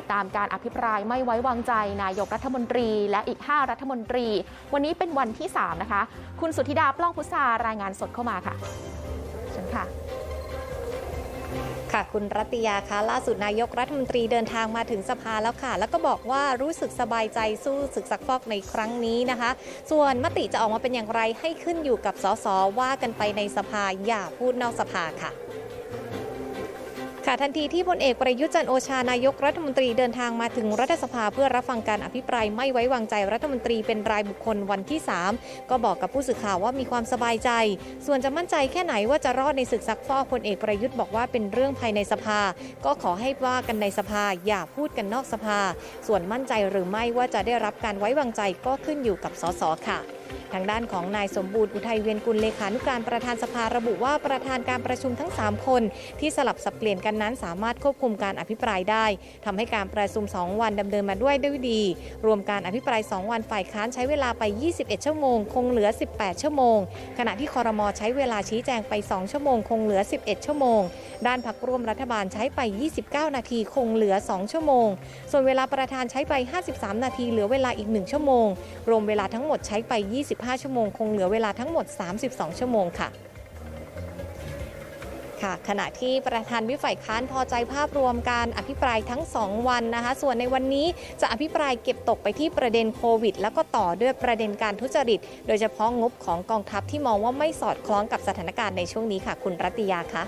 ติดตามการอภิปรายไม่ไว้วางใจนายกรัฐมนตรี และอีก 5 รัฐมนตรี วันนี้เป็นวันที่ 3 นะคะ คุณสุธิดาปล้องพุทารายงานสดเข้ามาค่ะเชิญค่ะค่ะคุณรัตยาคะล่าสุดนายกรัฐมนตรีเดินทางมาถึงสภาแล้วค่ะ แล้วก็บอกว่ารู้สึกสบายใจสู้ศึกซักฟอกในครั้งนี้นะคะ ส่วนมติจะออกมาเป็นอย่างไรให้ขึ้นอยู่กับสสว่ากันไปในสภาอย่าพูดนอกสภาค่ะะทันทีที่พลเอกประยุทธ์จันโอชานายกรัฐมนตรีเดินทางมาถึงรัฐสภาเพื่อรับฟังการอภิปรายไม่ไว้วางใจรัฐมนตรีเป็นรายบุคคลวันที่ 3 ก็บอกกับผู้สื่อข่าวว่ามีความสบายใจ ส่วนจะมั่นใจแค่ไหนว่าจะรอดในศึกซักฟอกพลเอกประยุทธ์บอกว่าเป็นเรื่องภายในสภา ก็ขอให้ว่ากันในสภาอย่าพูดกันนอกสภา ส่วนมั่นใจหรือไม่ว่าจะได้รับการไว้วางใจก็ขึ้นอยู่กับสสค่ะ ทางด้านของนายสมบูรณ์อุทัยเวียนกุลเลขานุการประธานสภาระบุว่าประธานการประชุมทั้ง 3 คน ที่สลับสับเปลี่ยนกันนั้นสามารถควบคุมการอภิปรายได้ทำให้การประชุม 2 วันดำเนินมาด้วยด้วยดี รวมการอภิปราย 2 วันฝ่ายค้านใช้เวลาไป 21 ชั่วโมง คงเหลือ 18 ชั่วโมง ขณะที่คอรมอใช้เวลาชี้แจงไป 2 ชั่วโมง คงเหลือ 11 ชั่วโมง ด้านพักร่วมรัฐบาลใช้ไป 29 นาทีคงเหลือ 2 ชั่วโมง ส่วนเวลาประธานใช้ไป 53 นาทีเหลือเวลาอีก 1 ชั่วโมง รวมเวลาทั้งหมดใช้ไป 25 ชั่วโมง คงเหลือเวลาทั้งหมด 32 ชั่วโมงค่ะค่ะขณะที่ประธานวิฝ่ายค้านพอใจภาพรวมการอภิปรายทั้ง 2 วันนะคะ ส่วนในวันนี้จะอภิปรายเก็บตกไปที่ประเด็นโควิด แล้วก็ต่อด้วยประเด็นการทุจริต โดยเฉพาะงบของกองทัพที่มองว่าไม่สอดคล้องกับสถานการณ์ในช่วงนี้ค่ะ คุณรัติยาคะ